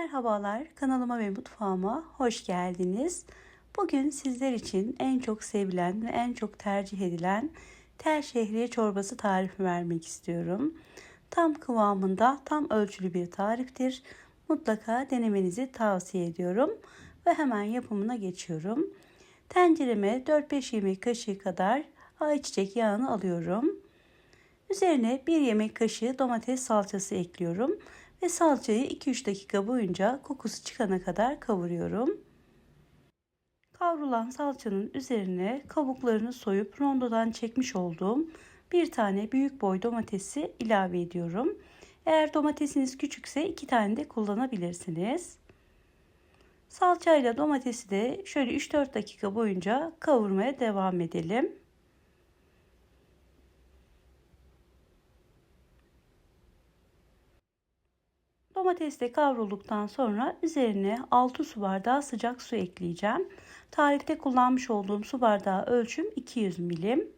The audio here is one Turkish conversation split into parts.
Merhabalar, kanalıma ve mutfağıma hoş geldiniz. Bugün sizler için en çok sevilen ve en çok tercih edilen tel şehriye çorbası tarifi vermek istiyorum. Tam kıvamında, tam ölçülü bir tariftir. Mutlaka denemenizi tavsiye ediyorum ve hemen yapımına geçiyorum. Tencereme 4-5 yemek kaşığı kadar ayçiçek yağını alıyorum. Üzerine 1 yemek kaşığı domates salçası ekliyorum ve salçayı 2-3 dakika boyunca kokusu çıkana kadar kavuruyorum. Kavrulan salçanın üzerine kabuklarını soyup rondodan çekmiş olduğum bir tane büyük boy domatesi ilave ediyorum. Eğer domatesiniz küçükse iki tane de kullanabilirsiniz. Salçayla domatesi de şöyle 3-4 dakika boyunca kavurmaya devam edelim. Domates de kavrulduktan sonra üzerine 6 su bardağı sıcak su ekleyeceğim. Tarifte kullanmış olduğum su bardağı ölçüm 200 milim.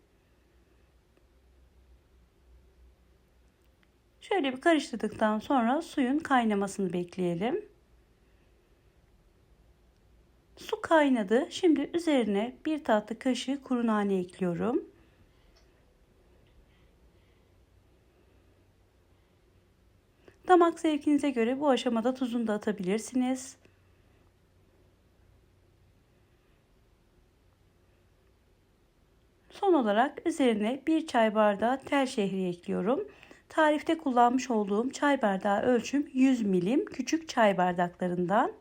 Şöyle bir karıştırdıktan sonra suyun kaynamasını bekleyelim. Su kaynadı. Şimdi üzerine bir tatlı kaşığı kuru nane ekliyorum. Damak zevkinize göre bu aşamada tuzunu da atabilirsiniz. Son olarak üzerine bir çay bardağı tel şehriye ekliyorum. Tarifte kullanmış olduğum çay bardağı ölçüm 100 milim küçük çay bardaklarından.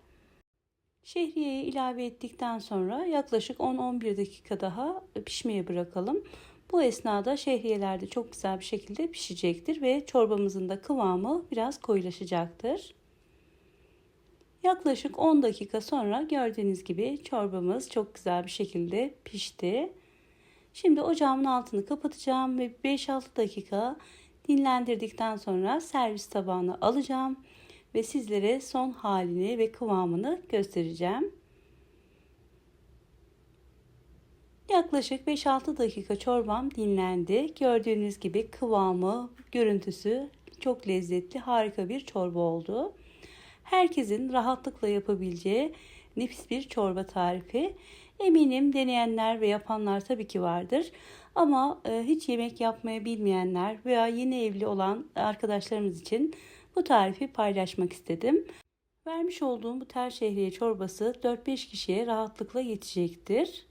Şehriyeyi ilave ettikten sonra yaklaşık 10-11 dakika daha pişmeye bırakalım. Bu esnada şehriyeler de çok güzel bir şekilde pişecektir ve çorbamızın da kıvamı biraz koyulaşacaktır. Yaklaşık 10 dakika sonra gördüğünüz gibi çorbamız çok güzel bir şekilde pişti. Şimdi ocağımın altını kapatacağım ve 5-6 dakika dinlendirdikten sonra servis tabağına alacağım ve sizlere son halini ve kıvamını göstereceğim. Yaklaşık 5-6 dakika çorbam dinlendi. Gördüğünüz gibi kıvamı, görüntüsü çok lezzetli, harika bir çorba oldu. Herkesin rahatlıkla yapabileceği nefis bir çorba tarifi. Eminim deneyenler ve yapanlar tabii ki vardır. Ama e, hiç yemek yapmayı bilmeyenler veya yeni evli olan arkadaşlarımız için bu tarifi paylaşmak istedim. Vermiş olduğum bu tel şehriye çorbası 4-5 kişiye rahatlıkla yetecektir.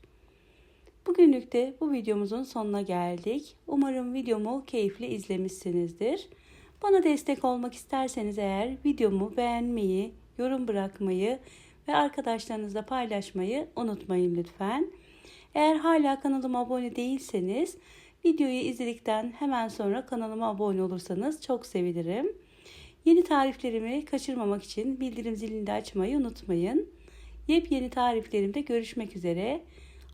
Bugünlük de bu videomuzun sonuna geldik. Umarım videomu keyifli izlemişsinizdir. Bana destek olmak isterseniz eğer videomu beğenmeyi, yorum bırakmayı ve arkadaşlarınızla paylaşmayı unutmayın lütfen. Eğer hala kanalıma abone değilseniz videoyu izledikten hemen sonra kanalıma abone olursanız çok sevinirim. Yeni tariflerimi kaçırmamak için bildirim zilini de açmayı unutmayın. Yepyeni tariflerimde görüşmek üzere.